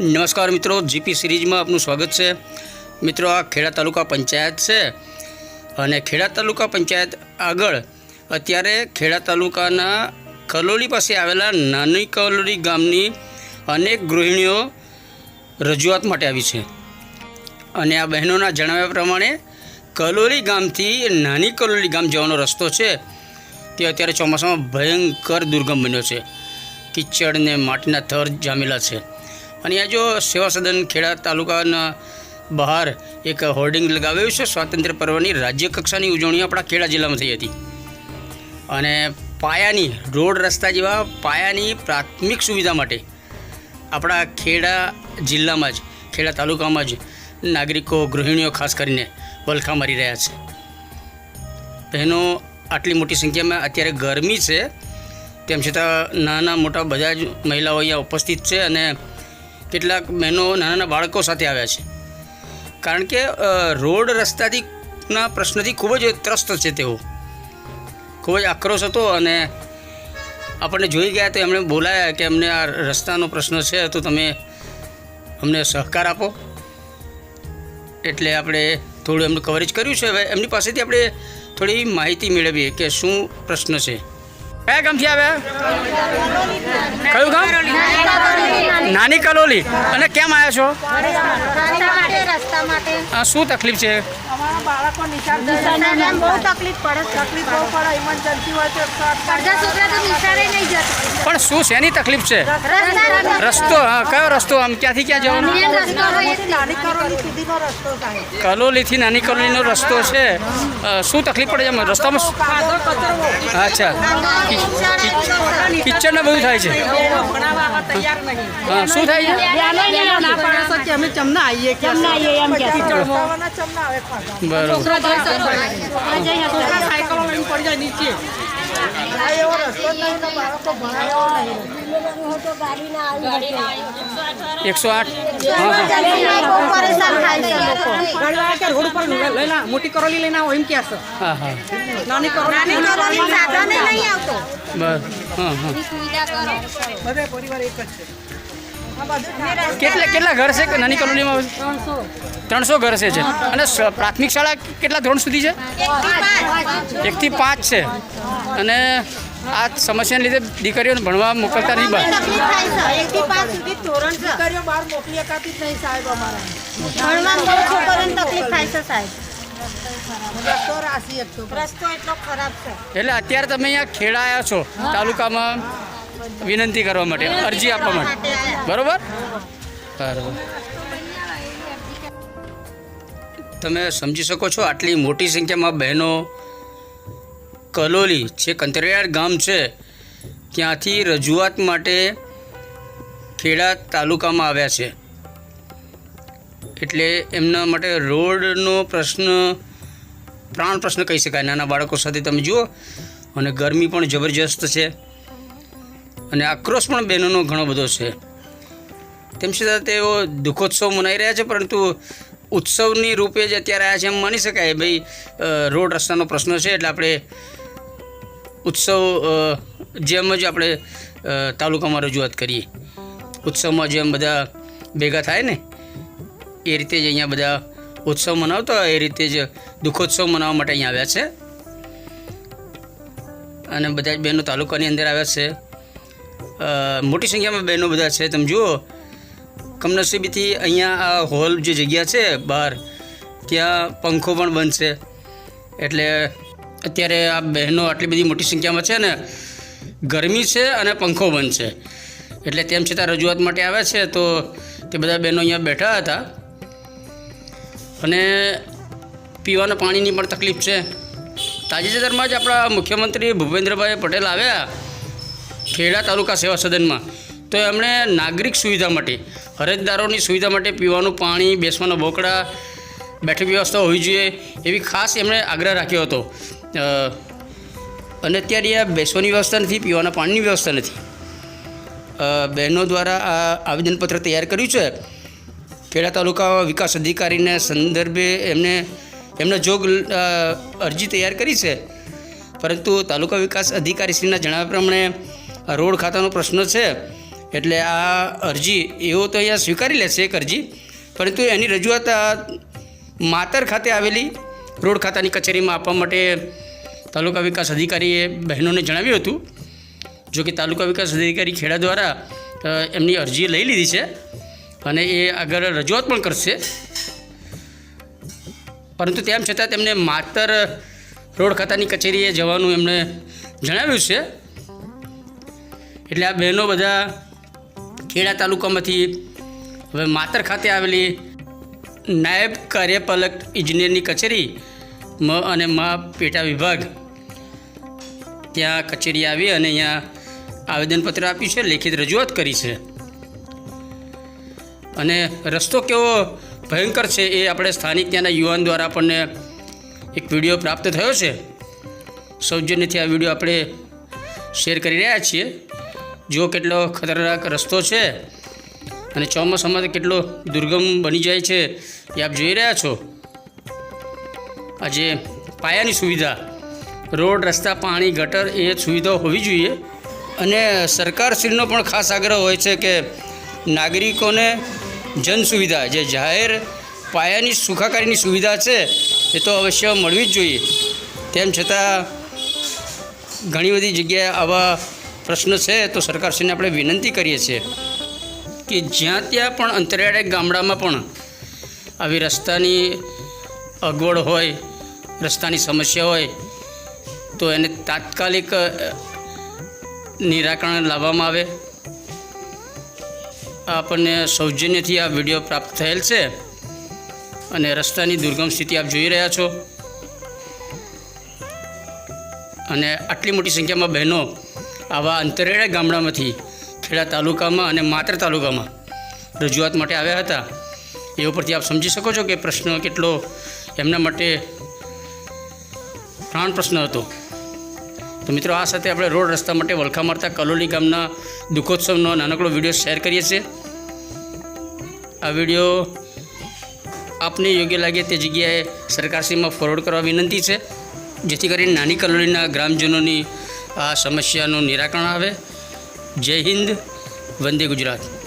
નમસ્કાર મિત્રો જીપી સિરીઝમાં આપનું સ્વાગત છે. મિત્રો, આ ખેડા તાલુકા પંચાયત છે અને ખેડા તાલુકા પંચાયત આગળ અત્યારે ખેડા તાલુકાના કલોલી પાસે આવેલા નાની કલોલી ગામની અનેક ગૃહિણીઓ રજૂઆત માટે આવી છે. અને આ બહેનોના જણાવ્યા પ્રમાણે કલોલી ગામથી નાની કલોલી ગામ જવાનો રસ્તો છે. તે અત્યારે ચોમાસામાં ભયંકર દુર્ગમ બન્યો છે. કિચડ ને માટીના થર જામેલા છે. અને આ જો સેવા સદન ખેડા તાલુકાના બહાર એક હોર્ડિંગ લગાવ્યું છે, સ્વાતંત્ર્ય પર્વની રાજ્ય કક્ષાની ઉજવણી આપણા ખેડા જિલ્લામાં થઈ હતી. અને પાયાની, રોડ રસ્તા જેવા પાયાની પ્રાથમિક સુવિધા માટે આપણા ખેડા જિલ્લામાં જ, ખેડા તાલુકામાં જ નાગરિકો, ગૃહિણીઓ ખાસ કરીને વલખા મારી રહ્યા છે. બહેનો, આટલી મોટી સંખ્યામાં અત્યારે ગરમી છે. તેમ છતાં નાના મોટા બધા જ મહિલાઓ અહીંયા ઉપસ્થિત છે અને કેટલાક બહેનો નાના નાના બાળકો સાથે આવ્યા છે. કારણ કે રોડ રસ્તાથી ના પ્રશ્નથી ખૂબ જ ત્રસ્ત છે તેઓ. ખૂબ જ આક્રોશ હતો અને આપણને જોઈ ગયા તો એમણે બોલાયા કે અમને આ રસ્તાનો પ્રશ્ન છે, તો તમે અમને સહકાર આપો. એટલે આપણે થોડું એમનું કવરેજ કર્યું છે. હવે એમની પાસેથી આપણે થોડી માહિતી મેળવીએ કે શું પ્રશ્ન છે. કયા ગામથી આવ્યા કયું ગામ? નાની કલોલી. અને કેમ આવ્યા છો? શું તકલીફ છે? અમારા બાળકો નિશાળ બહુ તકલીફ પડે છે. તકલીફ બહુ પડે ઇમરજન્સી હોય તો અડધા છોકરા તો નિશાળે નહીં જતા પણ શું શેની તકલીફ છે રસ્તો હા કયો રસ્તો આમ ક્યાંથી ક્યાં જવાનો કલોલીથી નાની કલોલીનો રસ્તો છે શું તકલીફ પડે છે રસ્તામાં અચ્છા કિચન બધું થાય છે ભણાવવા આવા તૈયાર નહીં હા શું થાય છે ના પાડે છે કે અમે ચમના આવીએ ચમના આવીએ એમ કે ચમના આવે છોકરા સાયકલો લઈને પડી જાય નીચે. એકસો આઠ. રોડ ઉપર લઈને મોટી કરોલી લઈને આવો એમ કે છે. હા હા. નાની કરોલી નાની કરોલી સાધને નહીં આવતો. બસ હા હા. બધે પરિવાર એક જ છે. કેટલા કેટલા ઘર છે? કે નાની કોલોનીમાં ત્રણસો. ઘર છે છે અને પ્રાથમિક શાળા કેટલા ધોરણ સુધી છે? એકથી પાંચ છે. અને આ સમસ્યાને લીધે દીકરીઓને ભણવા મોકલતા નહીં બહાર તકલીફ થાય છે એકથી પાંચ સુધી ધોરણ છે દીકરીઓ બહાર મોકલી એકાતી જ નહીં સાહેબ અમારા. ભણવામાં બહુ છોકરીઓને તકલીફ થાય છે સાહેબ. રસ્તો રાશી એક તો રસ્તો એટલો ખરાબ છે. એટલે અત્યારે તમે અહીંયા ખેડા આવ્યા છો તાલુકામાં. વિનંતી કરવા માટે, અરજી આપવા માટે. બરોબર? બરોબર. તમે સમજી શકો છો, આટલી મોટી સંખ્યામાં બહેનો કલોલી, જે કંતરિયાળ ગામ છે, ત્યાંથી રજૂઆત માટે ખેડા તાલુકામાં આવ્યા છે. એટલે એમના માટે રોડનો પ્રશ્ન, પ્રાણ પ્રશ્ન કહી શકાય. નાના બાળકો સાથે તમે જુઓ, અને ગરમી પણ જબરજસ્ત છે. અને આક્રોશ પણ બહેનોનો ઘણો બધો છે. તેમ છતાં તેઓ દુઃખોત્સવ મનાઈ રહ્યા છે, પરંતુ ઉત્સવની રૂપે જ અત્યારે આવ્યા છે એમ માની શકાય. ભાઈ રોડ રસ્તાનો પ્રશ્ન છે, એટલે આપણે ઉત્સવ જેમ જ આપણે તાલુકામાં રજૂઆત કરીએ. ઉત્સવમાં જેમ બધા ભેગા થાય ને, એ રીતે જ અહીંયા બધા ઉત્સવ મનાવતા હોય, એ રીતે જ દુઃખોત્સવ મનાવવા માટે અહીંયા આવ્યા છે. અને બધા જ બહેનો તાલુકાની અંદર આવ્યા છે. મોટી સંખ્યામાં બહેનો બધા છે. તમે જુઓ, કમનસીબીથી અહીંયા આ હોલ જે જગ્યા છે બહાર, ત્યાં પંખો પણ બંધ છે. એટલે અત્યારે આ બહેનો આટલી બધી મોટી સંખ્યામાં છે ને, ગરમી છે અને પંખો બંધ છે. એટલે તેમ છતાં રજૂઆત માટે આવ્યા છે તો તે બધા બહેનો અહીંયા બેઠા હતા. અને પીવાના પાણીની પણ તકલીફ છે. તાજેતરમાં જ આપણા મુખ્યમંત્રી ભૂપેન્દ્રભાઈ પટેલ આવ્યા. ખેડા તાલુકા સેવા સદનમાં. તો એમણે નાગરિક સુવિધા માટે અરજદારોની સુવિધા માટે પીવાનું પાણી, બેસવાના બોકડા, બેઠક વ્યવસ્થા હોવી જોઈએ એવી ખાસ એમણે આગ્રહ રાખ્યો હતો. અને અત્યારે આ બેસવાની વ્યવસ્થા નથી, પીવાના પાણીની વ્યવસ્થા નથી. બહેનો દ્વારા આ આવેદનપત્ર તૈયાર કર્યું છે. ખેડા તાલુકા વિકાસ અધિકારીને સંદર્ભે એમને એમને જોગ અરજી તૈયાર કરી છે. પરંતુ તાલુકા વિકાસ અધિકારીશ્રીના જણાવ્યા પ્રમાણે રોડ ખાતાનો પ્રશ્ન છે. એટલે આ અરજી એવો તો અહીંયા સ્વીકારી લેશે એક અરજી. પરંતુ એની રજૂઆત માતર ખાતે આવેલી રોડ ખાતાની કચેરીમાં આપવા માટે તાલુકા વિકાસ અધિકારીએ બહેનોને જણાવ્યું હતું. જો કે તાલુકા વિકાસ અધિકારી ખેડા દ્વારા એમની અરજી લઈ લીધી છે અને એ આગળ રજૂઆત પણ કરશે. પરંતુ તેમ છતાં તેમને માતર રોડ ખાતાની કચેરીએ જવાનું એમણે જણાવ્યું છે. એટલે આ બહેનો બધા ખેડા તાલુકામાંથી હવે માતર ખાતે આવેલી નાયબ કાર્યપાલક ઇજનેરની કચેરી મ અને મા પેટા વિભાગ ત્યાં કચેરી આવી અને અહીંયા આવેદનપત્ર આપ્યું છે, લેખિત રજૂઆત કરી છે. અને રસ્તો કેવો ભયંકર છે એ આપણે સ્થાનિક ત્યાંના યુવાન દ્વારા આપણને એક વીડિયો પ્રાપ્ત થયો છે. સૌજન્યથી આ વીડિયો આપણે શેર કરી રહ્યા છીએ. જો કેટલો ખતરનાક રસ્તો છે. અને ચોમાસામાં કેટલો દુર્ગમ બની જાય છે. એ આપ જોઈ રહ્યા છો? આજે પાયાની સુવિધા. રોડ, રસ્તા, પાણી, ગટર, એ સુવિધાઓ હોવી જોઈએ. અને સરકારશ્રીનો પણ ખાસ આગ્રહ હોય છે કે નાગરિકોને જન સુવિધા જે જાહેર પાયાની સુખાકારીની સુવિધા છે, એ તો અવશ્ય મળવી જ જોઈએ. તેમ છતાં ઘણી બધી જગ્યાએ આવા પ્રશ્ન છે, તો સરકારશ્રીને આપણે વિનંતી કરીએ છીએ કે જ્યાં ત્યાં પણ અંતરિયાળે ગામડામાં પણ આવી રસ્તાની અગવડ હોય, રસ્તાની સમસ્યા હોય, તો એને તાત્કાલિક નિરાકરણ લાવવામાં આવે. આપણને સૌજન્યથી આ વીડિયો પ્રાપ્ત થયેલ છે અને રસ્તાની દુર્ગમ સ્થિતિ આપ જોઈ રહ્યા છો. અને આટલી મોટી સંખ્યામાં બહેનો આવા અંતરિયાળા ગામડામાંથી ખેડા તાલુકામાં અને માત્ર તાલુકામાં રજૂઆત માટે આવ્યા હતા. એ ઉપરથી આપ સમજી શકો છો કે પ્રશ્ન કેટલો એમના માટે પ્રાણ પ્રશ્ન હતો. તો મિત્રો આ સાથે આપણે રોડ રસ્તા માટે વલખા મારતા કલોલી ગામના દુઃખોત્સવનો નાનકડો વીડિયો શેર કરીએ છીએ. આ વીડિયો આપને યોગ્ય લાગે તે જગ્યાએ સરકારશ્રીમાં ફોરવર્ડ કરવા વિનંતી છે, જેથી કરીને નાની કલોલીના ગ્રામજનોની આ સમસ્યાનું નિરાકરણ આવે. જય હિન્દ વંદે ગુજરાત.